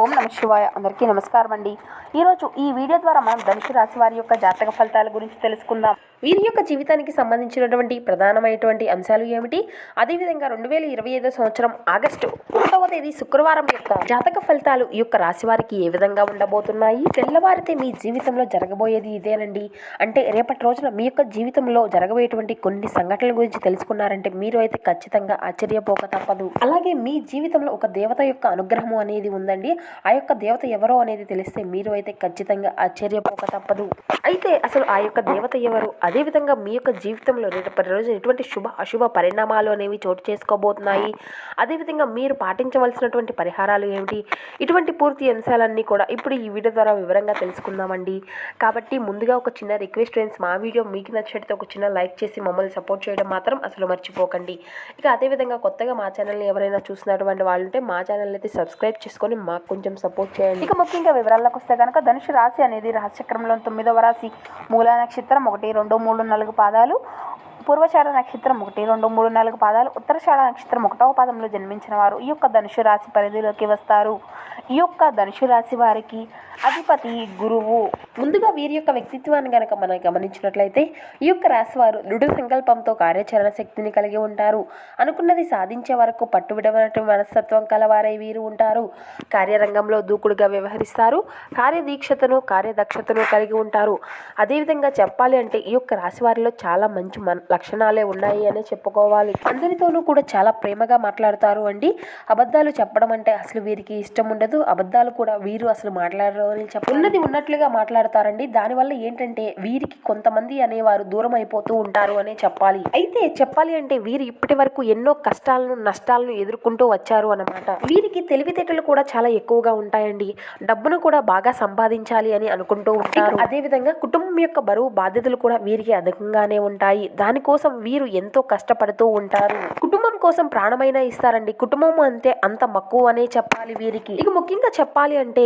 ఓం నమ శివాయ. అందరికీ నమస్కారం అండి ఈరోజు ఈ వీడియో ద్వారా మనం ధనుసు రాశి వారి యొక్క జాతక ఫలితాల గురించి తెలుసుకుందాం. వీరి యొక్క జీవితానికి సంబంధించినటువంటి ప్రధానమైనటువంటి అంశాలు ఏమిటి? అదేవిధంగా రెండు వేల ఇరవై ఐదో సంవత్సరం ఆగస్టు ఒకటవ తేదీ శుక్రవారం యొక్క జాతక ఫలితాలు ఈ యొక్క రాశి వారికి ఏ విధంగా ఉండబోతున్నాయి? తెల్లవారితే మీ జీవితంలో జరగబోయేది ఇదేనండి. అంటే రేపటి రోజున మీ యొక్క జీవితంలో జరగబోయేటువంటి కొన్ని సంఘటనల గురించి తెలుసుకున్నారంటే మీరు అయితే ఖచ్చితంగా ఆశ్చర్యపోక తప్పదు. అలాగే మీ జీవితంలో ఒక దేవత యొక్క అనుగ్రహము అనేది ఉందండి. ఆ యొక్క దేవత ఎవరో అనేది తెలిస్తే మీరు అయితే ఖచ్చితంగా ఆశ్చర్యపోక తప్పదు. అయితే అసలు ఆ యొక్క దేవత ఎవరు? అదేవిధంగా మీ యొక్క జీవితంలో రేపటి రోజు ఎటువంటి శుభ అశుభ పరిణామాలు అనేవి చోటు చేసుకోబోతున్నాయి? అదేవిధంగా మీరు పాటించవలసినటువంటి పరిహారాలు ఏమిటి? ఇటువంటి పూర్తి అంశాలన్నీ కూడా ఇప్పుడు ఈ వీడియో ద్వారా వివరంగా తెలుసుకుందామండి. కాబట్టి ముందుగా ఒక చిన్న రిక్వెస్ట్ ఫ్రెండ్స్ మా వీడియో మీకు నచ్చినట్టు ఒక చిన్న లైక్ చేసి మమ్మల్ని సపోర్ట్ చేయడం మాత్రం అసలు మర్చిపోకండి. ఇక అదేవిధంగా కొత్తగా మా ఛానల్ని ఎవరైనా చూసినటువంటి వాళ్ళు ఉంటే మా ఛానల్ అయితే సబ్స్క్రైబ్ చేసుకొని మాకు కొంచెం సపోర్ట్ చేయండి. ఇక ముఖ్యంగా వివరాలకు వస్తే కనుక ధనుషు రాశి అనేది రాశిచక్రంలో తొమ్మిదవ రాశి. మూలా నక్షత్రం ఒకటి రెండు మూడు నాలుగు పాదాలు. పూర్వచార నక్షత్రం ఒకటి రెండు మూడు నాలుగు పాదాలు ఉత్తరచార నక్షత్రం ఒకటవ పాదంలో జన్మించిన వారు ఈ యొక్క ధనుసు రాశి పరిధిలోకి వస్తారు. ఈ యొక్క ధనుసు రాశి వారికి అధిపతి గురువు. ముందుగా వీరి యొక్క వ్యక్తిత్వాన్ని కనుక మనం గమనించినట్లయితే ఈ యొక్క రాశి వారు దృఢ సంకల్పంతో కార్యాచరణ శక్తిని కలిగి ఉంటారు. అనుకున్నది సాధించే వరకు పట్టుబిడవనటువంటి మనస్తత్వం కలవారై వీరు ఉంటారు. కార్యరంగంలో దూకుడుగా వ్యవహరిస్తారు. కార్యదీక్షతను కార్యదక్షతను కలిగి ఉంటారు. అదేవిధంగా చెప్పాలి అంటే ఈ యొక్క రాశి వారిలో చాలా మంచి మన లక్షణాలే ఉన్నాయి అనే చెప్పుకోవాలి. అందరితోనూ కూడా చాలా ప్రేమగా మాట్లాడతారు అండి. అబద్ధాలు చెప్పడం అంటే అసలు వీరికి ఇష్టం ఉండదు. అబద్ధాలు కూడా వీరు అసలు మాట్లాడరు అని చెప్ప ఉన్నది ఉన్నట్లుగా మాట్లాడతారండి. దానివల్ల ఏంటంటే వీరికి కొంతమంది అనేవారు దూరం అయిపోతూ ఉంటారు అనే చెప్పాలి. అయితే చెప్పాలి అంటే వీరు ఇప్పటి వరకు ఎన్నో కష్టాలను నష్టాలను ఎదుర్కొంటూ వచ్చారు అన్నమాట. వీరికి తెలివితేటలు కూడా చాలా ఎక్కువగా ఉంటాయండి. డబ్బును కూడా బాగా సంపాదించాలి అని అనుకుంటూ ఉంటారు. అదేవిధంగా కుటుంబం యొక్క బరువు బాధ్యతలు కూడా వీరికి అధికంగానే ఉంటాయి. దానికోసం కోసం వీరు ఎంతో కష్టపడుతూ ఉంటారు. కుటుంబం కోసం ప్రాణమైనా ఇస్తారండి. కుటుంబం అంతే అంత మక్కువ అనే చెప్పాలి వీరికి. ఇక ముఖ్యంగా చెప్పాలి అంటే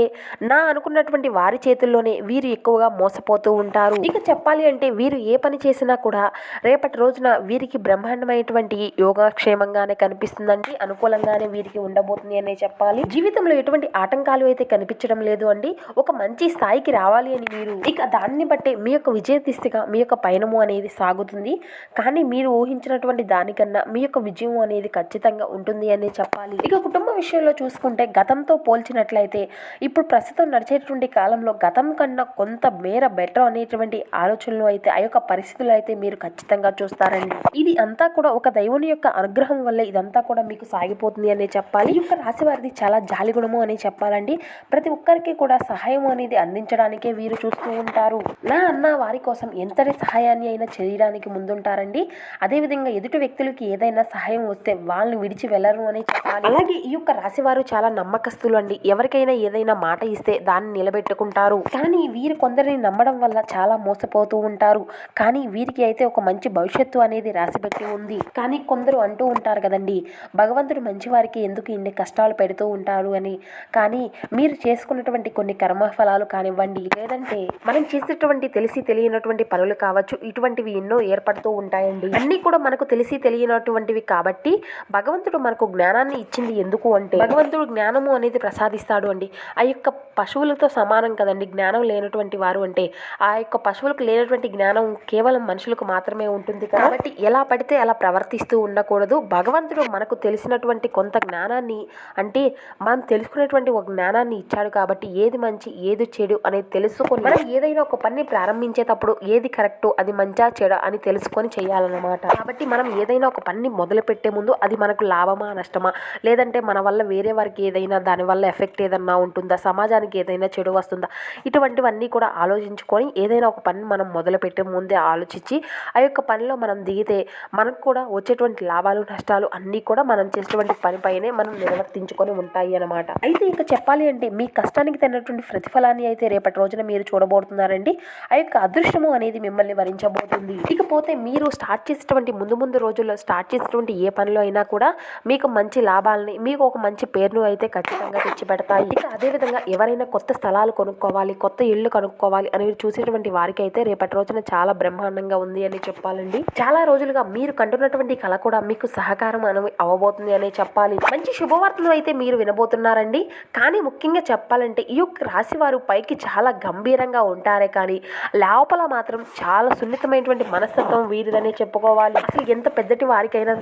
నా అనుకున్నటువంటి వారి చేతుల్లోనే వీరు ఎక్కువగా మోసపోతూ ఉంటారు. ఇక చెప్పాలి అంటే వీరు ఏ పని చేసినా కూడా రేపటి రోజున వీరికి బ్రహ్మాండమైనటువంటి యోగక్షేమంగానే కనిపిస్తుందండి. అనుకూలంగానే వీరికి ఉండబోతుంది అనే చెప్పాలి. జీవితంలో ఎటువంటి ఆటంకాలు అయితే కనిపించడం లేదు అండి. ఒక మంచి స్థాయికి రావాలి అని మీరు. ఇక దాన్ని బట్టే మీ యొక్క విజయ దిశగా మీ యొక్క పయనము అనేది సాగుతుంది. కానీ మీరు ఊహించినటువంటి దానికన్నా మీ యొక్క విజయం అనేది ఖచ్చితంగా ఉంటుంది అనే చెప్పాలి. ఇక కుటుంబ విషయంలో చూసుకుంటే గతంతో పోల్చినట్లయితే ఇప్పుడు ప్రస్తుతం నడిచేటువంటి కాలంలో గతం కన్నా కొంత మేర బెటర్ అనేటువంటి ఆలోచనలు అయితే ఆ యొక్క పరిస్థితులు అయితే మీరు ఖచ్చితంగా చూస్తారండి. ఇది అంతా కూడా ఒక దైవుని యొక్క అనుగ్రహం వల్ల ఇదంతా కూడా మీకు సాగిపోతుంది అనే చెప్పాలి. ఈ యొక్క రాశి వారిది చాలా జాలి గుణము అని చెప్పాలండి. ప్రతి ఒక్కరికి కూడా సహాయం అనేది అందించడానికే వీరు చూస్తూ ఉంటారు. నా అన్న వారి కోసం ఎంతటి సహాయాన్ని అయినా చేయడానికి ముందుంటారు. ఉంటారండి అదేవిధంగా ఎదుటి వ్యక్తులకి ఏదైనా సహాయం వస్తే వాళ్ళని విడిచి వెళ్ళరు అని చెప్పాలి. అలాగే ఈ యొక్క రాశివారు చాలా నమ్మకస్తులు అండి. ఎవరికైనా ఏదైనా మాట ఇస్తే దాన్ని నిలబెట్టుకుంటారు. కానీ వీరు కొందరిని నమ్మడం వల్ల చాలా మోసపోతూ ఉంటారు. కానీ వీరికి అయితే ఒక మంచి భవిష్యత్తు అనేది రాసిపెట్టి ఉంది. కానీ కొందరు అంటూ ఉంటారు కదండి భగవంతుడు మంచి వారికి ఎందుకు ఇన్ని కష్టాలు పెడుతూ ఉంటారు అని. కానీ మీరు చేసుకున్నటువంటి కొన్ని కర్మఫలాలు కానివ్వండి లేదంటే మనం చేసేటువంటి తెలిసి తెలియనటువంటి పనులు కావచ్చు ఇటువంటివి ఎన్నో ఏర్పడుతూ ఉంటాయండి. అన్నీ కూడా మనకు తెలిసి తెలియనటువంటివి కాబట్టి భగవంతుడు మనకు జ్ఞానాన్ని ఇచ్చింది ఎందుకు అంటే భగవంతుడు జ్ఞానము అనేది ప్రసాదిస్తాడు అండి. ఆ యొక్క పశువులతో సమానం కదండి. జ్ఞానం లేనటువంటి వారు అంటే ఆ యొక్క పశువులకు లేనటువంటి జ్ఞానం కేవలం మనుషులకు మాత్రమే ఉంటుంది. కాబట్టి ఎలా పడితే అలా ప్రవర్తిస్తూ ఉండకూడదు. భగవంతుడు మనకు తెలిసినటువంటి కొంత జ్ఞానాన్ని అంటే మనం తెలుసుకునేటువంటి ఒక జ్ఞానాన్ని ఇచ్చాడు కాబట్టి ఏది మంచి ఏది చెడు అనేది తెలుసుకొని మనం ఏదైనా ఒక పని ప్రారంభించేటప్పుడు ఏది కరెక్ట్ అది మంచా చెడు అని తెలుసుకొని చేయాలన్నమాట. కాబట్టి మనం ఏదైనా ఒక పని మొదలుపెట్టే ముందు అది మనకు లాభమా నష్టమా? లేదంటే మన వల్ల వేరే వారికి ఏదైనా దానివల్ల ఎఫెక్ట్ ఏదన్నా ఉంటుందా? సమాజానికి ఏదైనా చెడు వస్తుందా? ఇటువంటివన్నీ కూడా ఆలోచించుకొని ఏదైనా ఒక పని మనం మొదలుపెట్టే ముందే ఆలోచించి ఆ యొక్క పనిలో మనం దిగితే మనకు కూడా వచ్చేటువంటి లాభాలు నష్టాలు అన్నీ కూడా మనం చేసేటువంటి పనిపైనే మనం నిర్వర్తించుకొని ఉంటాయి అన్నమాట. అయితే ఇంకా చెప్పాలి అంటే మీ కష్టానికి తిన్నటువంటి ప్రతిఫలాన్ని అయితే రేపటి రోజున మీరు చూడబోతున్నారండి. ఆ యొక్క అదృష్టము అనేది మిమ్మల్ని వరించబోతుంది. ఇకపోతే మీరు మీరు స్టార్ట్ చేసేటువంటి ముందు ముందు రోజుల్లో స్టార్ట్ చేసేటువంటి ఏ పనిలో అయినా కూడా మీకు మంచి లాభాలని మీకు ఒక మంచి పేరును అయితే ఖచ్చితంగా తెచ్చిపెడతాయి. ఇక అదేవిధంగా ఎవరైనా కొత్త స్థలాలు కొనుక్కోవాలి కొత్త ఇళ్ళు కొనుక్కోవాలి అనేవి చూసేటువంటి వారికి అయితే రేపటి రోజున చాలా బ్రహ్మాండంగా ఉంది అని చెప్పాలండి. చాలా రోజులుగా మీరు కంటున్నటువంటి కళ కూడా మీకు సహకారం అని అవ్వబోతుంది అనే చెప్పాలి. మంచి శుభవార్తలు అయితే మీరు వినబోతున్నారండి. కానీ ముఖ్యంగా చెప్పాలంటే ఈ యొక్క రాశి వారు పైకి చాలా గంభీరంగా ఉంటారే కానీ లోపల మాత్రం చాలా సున్నితమైనటువంటి మనస్తత్వం వీరిదనే చెప్పుకోవాలి. అసలు ఎంత పెద్దటి వారికైనా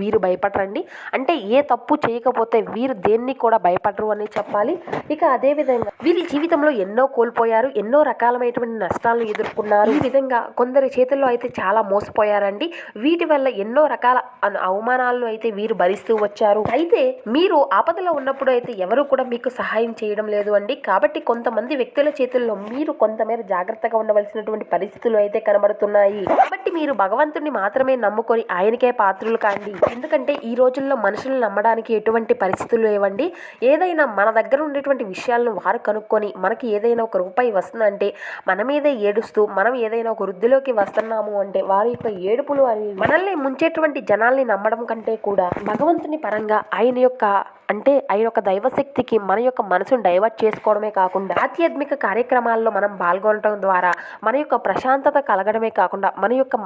వీరు భయపడరండి. అంటే ఏ తప్పు చేయకపోతే వీరు దేన్ని కూడా భయపడరు అని చెప్పాలి. ఇక అదే విధంగా వీరి జీవితంలో ఎన్నో కోల్పోయారు ఎన్నో రకాలమైనటువంటి నష్టాలను ఎదుర్కొన్నారు. ఈ విధంగా కొందరి చేతుల్లో అయితే చాలా మోసపోయారండి. వీటి వల్ల ఎన్నో రకాల అవమానాలను అయితే వీరు భరిస్తూ వచ్చారు. అయితే మీరు ఆపదలో ఉన్నప్పుడు అయితే ఎవరు కూడా మీకు సహాయం చేయడం లేదు అండి. కాబట్టి కొంతమంది వ్యక్తుల చేతుల్లో మీరు కొంతమేర జాగ్రత్తగా ఉండవలసినటువంటి పరిస్థితులు అయితే కనబడుతున్నాయి. కాబట్టి మీరు భగవంతుని మాత్రమే నమ్ముకొని ఆయనకే పాత్రలు కాండి. ఎందుకంటే ఈ రోజుల్లో మనుషులు నమ్మడానికి ఎటువంటి పరిస్థితులు లేవండి. ఏదైనా మన దగ్గర ఉండేటువంటి విషయాలను వారు కనుక్కొని మనకి ఏదైనా ఒక రూపాయి వస్తుందంటే మన మీదే ఏడుస్తూ మనం ఏదైనా ఒక వృద్ధిలోకి వస్తున్నాము అంటే వారి యొక్క ఏడుపులు అని మనల్ని ముంచేటువంటి జనాల్ని నమ్మడం కంటే కూడా భగవంతుని పరంగా ఆయన యొక్క అంటే ఆయన యొక్క దైవశక్తికి మన యొక్క మనసును డైవర్ట్ చేసుకోవడమే కాకుండా ఆధ్యాత్మిక కార్యక్రమాల్లో మనం పాల్గొనడం ద్వారా మన యొక్క ప్రశాంతత కలగడమే కాకుండా మన యొక్క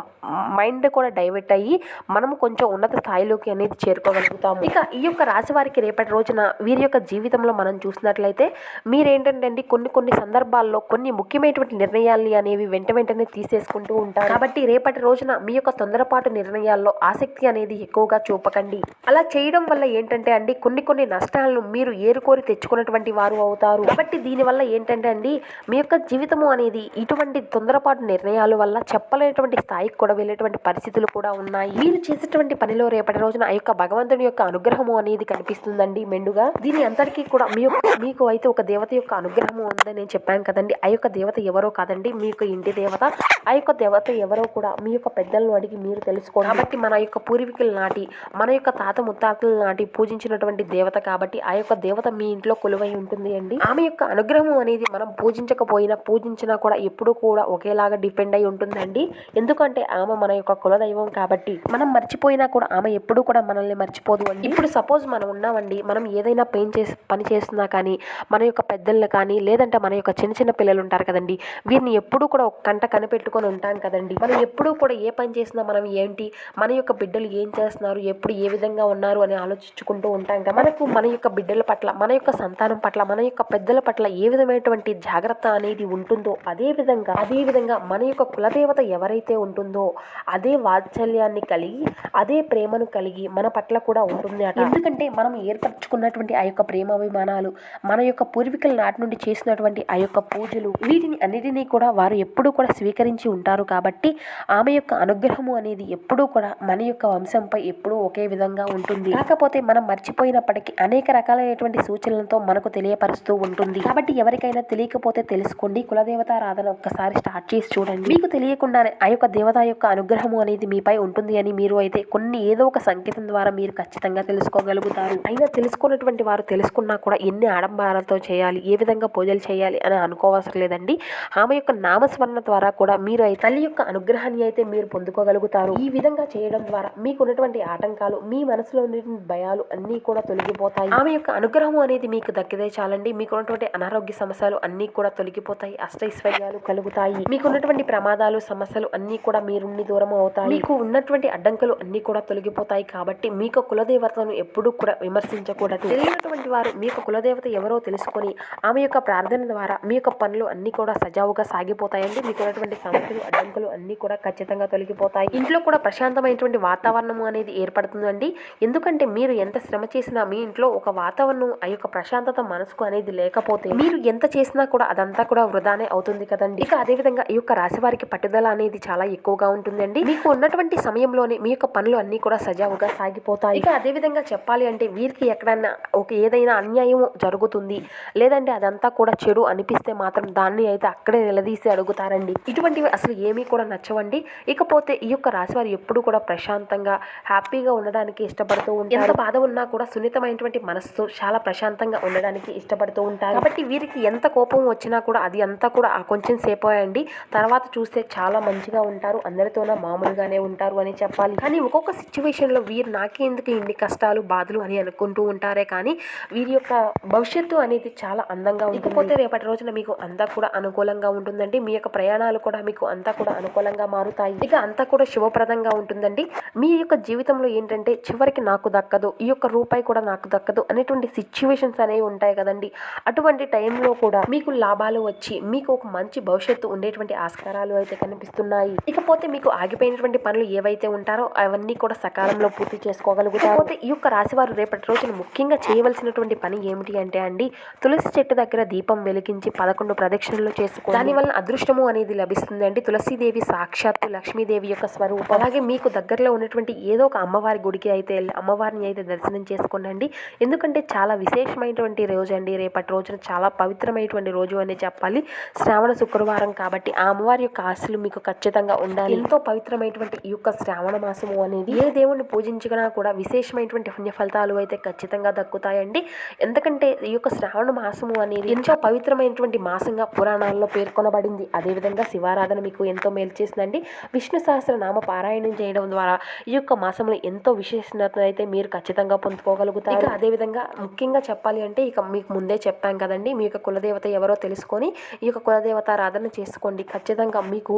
మైండ్ కూడా డైవర్ట్ అయ్యి మనం కొంచెం ఉన్నత స్థాయిలోకి అనేది చేరుకోగలుగుతాము. ఇక ఈ యొక్క రాశి వారికి రేపటి రోజున వీరి యొక్క జీవితంలో మనం చూసినట్లయితే మీరేంటంటే అండి కొన్ని కొన్ని సందర్భాల్లో కొన్ని ముఖ్యమైనటువంటి నిర్ణయాల్ని అనేవి వెంట వెంటనే తీసేసుకుంటూ ఉంటారు. కాబట్టి రేపటి రోజున మీ యొక్క తొందరపాటు నిర్ణయాల్లో ఆసక్తి అనేది ఎక్కువగా చూపకండి. అలా చేయడం వల్ల ఏంటంటే అండి కొన్ని కొన్ని నష్టాలను మీరు ఏరుకోరి తెచ్చుకున్నటువంటి వారు అవుతారు. కాబట్టి దీనివల్ల ఏంటంటే అండి మీ యొక్క జీవితము అనేది ఇటువంటి తొందరపాటు నిర్ణయాల వల్ల చెప్పలేనటువంటి స్థాయికి కూడా వెళ్ళేటువంటి పరిస్థితులు కూడా ఉన్నాయి. మీరు చేసేటువంటి పనిలో రేపటి రోజున ఆ యొక్క భగవంతుని యొక్క అనుగ్రహము అనేది కనిపిస్తుందండి మెండుగా. దీని అందరికీ కూడా మీ యొక్క మీకు అయితే ఒక దేవత యొక్క అనుగ్రహము ఉందని నేను చెప్పాను కదండి. ఆ యొక్క దేవత ఎవరో కాదండి మీ యొక్క ఇంటి దేవత. ఆ యొక్క దేవత ఎవరో కూడా మీ యొక్క పెద్దలను అడిగి మీరు తెలుసుకోండి. కాబట్టి మన యొక్క పూర్వీకుల నాటి మన యొక్క తాత ముత్తాతల నాటి పూజించినటువంటి దేవత కాబట్టి ఆ యొక్క దేవత మీ ఇంట్లో కొలువై ఉంటుంది అండి. ఆమె యొక్క అనుగ్రహం అనేది మనం పూజించకపోయినా పూజించినా కూడా ఎప్పుడూ కూడా ఒకేలాగా డిపెండ్ అయి ఉంటుందండి. ఎందుకంటే ఆమె మన యొక్క కులదైవం కాబట్టి మనం మర్చిపోయినా కూడా ఆమె ఎప్పుడు కూడా మనల్ని మర్చిపోదు అండి. ఇప్పుడు సపోజ్ మనం ఉన్నామండి మనం ఏదైనా పెయిన్ చేసి పని చేస్తున్నా కానీ మన యొక్క పెద్దల్ని కానీ లేదంటే మన యొక్క చిన్న చిన్న పిల్లలు ఉంటారు కదండి వీరిని ఎప్పుడూ కూడా ఒక కంట కనిపెట్టుకొని ఉంటాం కదండి. మనం ఎప్పుడూ కూడా ఏ పని చేసినా మనం ఏంటి మన యొక్క బిడ్డలు ఏం చేస్తున్నారు ఎప్పుడు ఏ విధంగా ఉన్నారు అని ఆలోచించుకుంటూ ఉంటాం కదా. మనకు మన యొక్క బిడ్డల పట్ల మన యొక్క సంతానం పట్ల మన యొక్క పెద్దల పట్ల ఏ విధమైనటువంటి జాగ్రత్త అనేది ఉంటుందో అదే విధంగా అదే విధంగా మన యొక్క కులదేవత ఎవరైతే ఉంటుందో అదే వాత్సల్యాన్ని కలిగి అదే ప్రేమను కలిగి మన పట్ల కూడా ఉంటుంది అట. ఎందుకంటే మనం ఏర్పరచుకున్నటువంటి ఆ యొక్క ప్రేమాభిమానాలు మన యొక్క పూర్వీకుల నాటి నుండి చేసినటువంటి ఆ యొక్క పూజలు వీటిని అన్నిటినీ కూడా వారు ఎప్పుడూ కూడా స్వీకరించి ఉంటారు కాబట్టి ఆమె యొక్క అనుగ్రహము అనేది ఎప్పుడూ కూడా మన యొక్క వంశంపై ఎప్పుడూ ఒకే విధంగా ఉంటుంది. కాకపోతే మనం మర్చిపోయినప్పటికీ అనేక రకాలైనటువంటి సూచనలతో మనకు తెలియపరుస్తూ ఉంటుంది. కాబట్టి ఎవరికైనా తెలియకపోతే తెలుసుకోండి. కులదేవతారాధన ఒక్కసారి స్టార్ట్ చేసి చూడండి. మీకు తెలియకుండానే ఆ యొక్క దేవత యొక్క అనుగ్రహము అనేది మీపై ఉంటుంది అని మీరు అయితే కొన్ని ఏదో ఒక సంకేతం ద్వారా మీరు ఖచ్చితంగా తెలుసుకోగలుగుతారు. అయినా తెలుసుకున్నటువంటి వారు తెలుసుకున్నా కూడా ఎన్ని ఆడంబరాలతో చేయాలి ఏ విధంగా పూజలు చేయాలి అని అనుకోవసరం లేదండి. ఆమె యొక్క నామస్మరణ ద్వారా కూడా మీరు అయితే తల్లి యొక్క అనుగ్రహాన్ని అయితే మీరు పొందుకోగలుగుతారు. ఈ విధంగా చేయడం ద్వారా మీకు ఉన్నటువంటి ఆటంకాలు మీ మనసులో ఉన్నటువంటి భయాలు అన్నీ కూడా తొలగిపోతాయి. ఆమె యొక్క అనుగ్రహం అనేది మీకు దక్కితే చాలండి. మీకు ఉన్నటువంటి అనారోగ్య సమస్యలు అన్నీ కూడా తొలగిపోతాయి అష్టైశ్వర్యాలు కలుగుతాయి. మీకున్నటువంటి ప్రమాదాలు సమస్యలు అన్నీ కూడా మీరు దూరం అవుతాయి. మీకు ఉన్నటువంటి అడ్డంకులు అన్నీ కూడా తొలగిపోతాయి కాబట్టి మీకు కులదేవతను ఎప్పుడూ కూడా విమర్శించకూడదు. తెలియనటువంటి వారు మీ యొక్క కులదేవత ఎవరో తెలుసుకొని ఆమె యొక్క ప్రార్థన ద్వారా మీ యొక్క పనులు అన్నీ కూడా సజావుగా సాగిపోతాయండి. మీకు ఉన్నటువంటి సమస్యలు అడ్డంకులు అన్నీ కూడా ఖచ్చితంగా తొలగిపోతాయి. ఇంట్లో కూడా ప్రశాంతమైనటువంటి వాతావరణం అనేది ఏర్పడుతుందండి. ఎందుకంటే మీరు ఎంత శ్రమ చేసినా మీ ఇంట్లో ఒక వాతావరణం ఆ యొక్క ప్రశాంతత మనసుకు అనేది లేకపోతే మీరు ఎంత చేసినా కూడా అదంతా కూడా వృధానే అవుతుంది కదండి. ఇక అదే విధంగా ఈ యొక్క రాశి వారికి పట్టుదల అనేది చాలా ఎక్కువగా ఉంటుంది. ఉంటుందండి మీకు ఉన్నటువంటి సమయంలోనే మీ యొక్క పనులు అన్ని కూడా సజావుగా సాగిపోతాయి. ఇక అదే విధంగా చెప్పాలి అంటే వీరికి ఎక్కడైనా ఒక ఏదైనా అన్యాయం జరుగుతుంది లేదంటే అదంతా కూడా చెడు అనిపిస్తే మాత్రం దాన్ని అయితే అక్కడే నిలదీసి అడుగుతారండి. ఇటువంటివి అసలు ఏమీ కూడా నచ్చవండి. ఇకపోతే ఈ యొక్క రాశి వారు ఎప్పుడు కూడా ప్రశాంతంగా హ్యాపీగా ఉండడానికి ఇష్టపడుతూ ఉంటారు. ఎంత బాధ ఉన్నా కూడా సున్నితమైనటువంటి మనస్సు చాలా ప్రశాంతంగా ఉండడానికి ఇష్టపడుతూ ఉంటారు. కాబట్టి వీరికి ఎంత కోపం వచ్చినా కూడా అది అంతా కూడా కొంచెం సేపు అండి. తర్వాత చూస్తే చాలా మంచిగా ఉంటారు. అందరితో కూడా మామూలుగానే ఉంటారు అని చెప్పాలి. కానీ ఒక్కొక్క సిచ్యువేషన్లో వీరు నాకే ఎందుకు ఇన్ని కష్టాలు బాధలు అని అనుకుంటూ ఉంటారే కానీ వీరి యొక్క భవిష్యత్తు అనేది చాలా అందంగా ఉంటుంది. రేపటి రోజున మీకు అంతా కూడా అనుకూలంగా ఉంటుందండి. మీ యొక్క ప్రయాణాలు కూడా మీకు అంతా కూడా అనుకూలంగా మారుతాయి. ఇక అంతా కూడా శుభప్రదంగా ఉంటుందండి. మీ యొక్క జీవితంలో ఏంటంటే చివరికి నాకు దక్కదు ఈ యొక్క రూపాయి కూడా నాకు దక్కదు అనేటువంటి సిచ్యువేషన్స్ అనేవి ఉంటాయి కదండి. అటువంటి టైంలో కూడా మీకు లాభాలు వచ్చి మీకు ఒక మంచి భవిష్యత్తు ఉండేటువంటి ఆస్కారాలు అయితే కనిపిస్తున్నాయి. ఇకపోతే మీకు ఆగిపోయినటువంటి పనులు ఏవైతే ఉంటారో అవన్నీ కూడా సకాలంలో పూర్తి చేసుకోగలుగుతారు. ఈ యొక్క రాశివారు రేపటి రోజున ముఖ్యంగా చేయవలసినటువంటి పని ఏమిటి అంటే అండి తులసి చెట్టు దగ్గర దీపం వెలిగించి పదకొండు ప్రదక్షిణలు చేసుకో దాని వలన అదృష్టము అనేది లభిస్తుంది అండి. తులసీదేవి సాక్షాత్తు లక్ష్మీదేవి యొక్క స్వరూపం. అలాగే మీకు దగ్గరలో ఉన్నటువంటి ఏదో ఒక అమ్మవారి గుడికి అయితే వెళ్ళి అమ్మవారిని అయితే దర్శనం చేసుకోండి ఎందుకంటే చాలా విశేషమైనటువంటి రోజు అండి. రేపటి రోజున చాలా పవిత్రమైనటువంటి రోజు అని చెప్పాలి. శ్రావణ శుక్రవారం కాబట్టి ఆ అమ్మవారి యొక్క ఆశలు మీకు ఖచ్చితంగా ఉండాలి. ఎంతో పవిత్రమైనటువంటి ఈ యొక్క శ్రావణ మాసము అనేది ఏ దేవుణ్ణి పూజించినా కూడా విశేషమైనటువంటి పుణ్య ఫలితాలు అయితే ఖచ్చితంగా దక్కుతాయండి. ఎందుకంటే ఈ యొక్క శ్రావణ మాసము అనేది ఎంతో పవిత్రమైనటువంటి మాసంగా పురాణాల్లో పేర్కొనబడింది. అదేవిధంగా శివారాధన మీకు ఎంతో మేలు చేసిందండి. విష్ణు సహస్రనామ పారాయణం చేయడం ద్వారా ఈ యొక్క మాసంలో ఎంతో విశేషత అయితే మీరు ఖచ్చితంగా పొందుకోగలుగుతారు. ఇక అదేవిధంగా ముఖ్యంగా చెప్పాలి అంటే ఇక మీకు ముందే చెప్పాం కదండి. మీ యొక్క కులదేవత ఎవరో తెలుసుకొని ఈ యొక్క కులదేవత ఆరాధన చేసుకోండి. ఖచ్చితంగా మీకు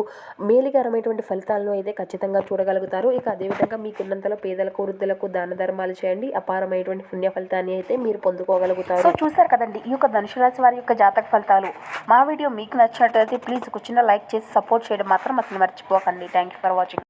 మేలుకరమైనటువంటి ఫలితాలను అయితే ఖచ్చితంగా చూడగలుగుతారు. ఇక అదేవిధంగా మీకు ఉన్నంతలో పేదలకు వృద్ధులకు దాన ధర్మాలు చేయండి. అపారమైనటువంటి పుణ్య ఫలితాన్ని అయితే మీరు పొందుకోగలుగుతారు. సో చూసారు కదండి ఈ యొక్క ధనుసు రాశి వారి యొక్క జాతక ఫలితాలు. మా వీడియో మీకు నచ్చినట్లయితే ప్లీజ్ ఒక చిన్న లైక్ చేసి సపోర్ట్ చేయడం మాత్రం అసలు మర్చిపోకండి. Thank you for watching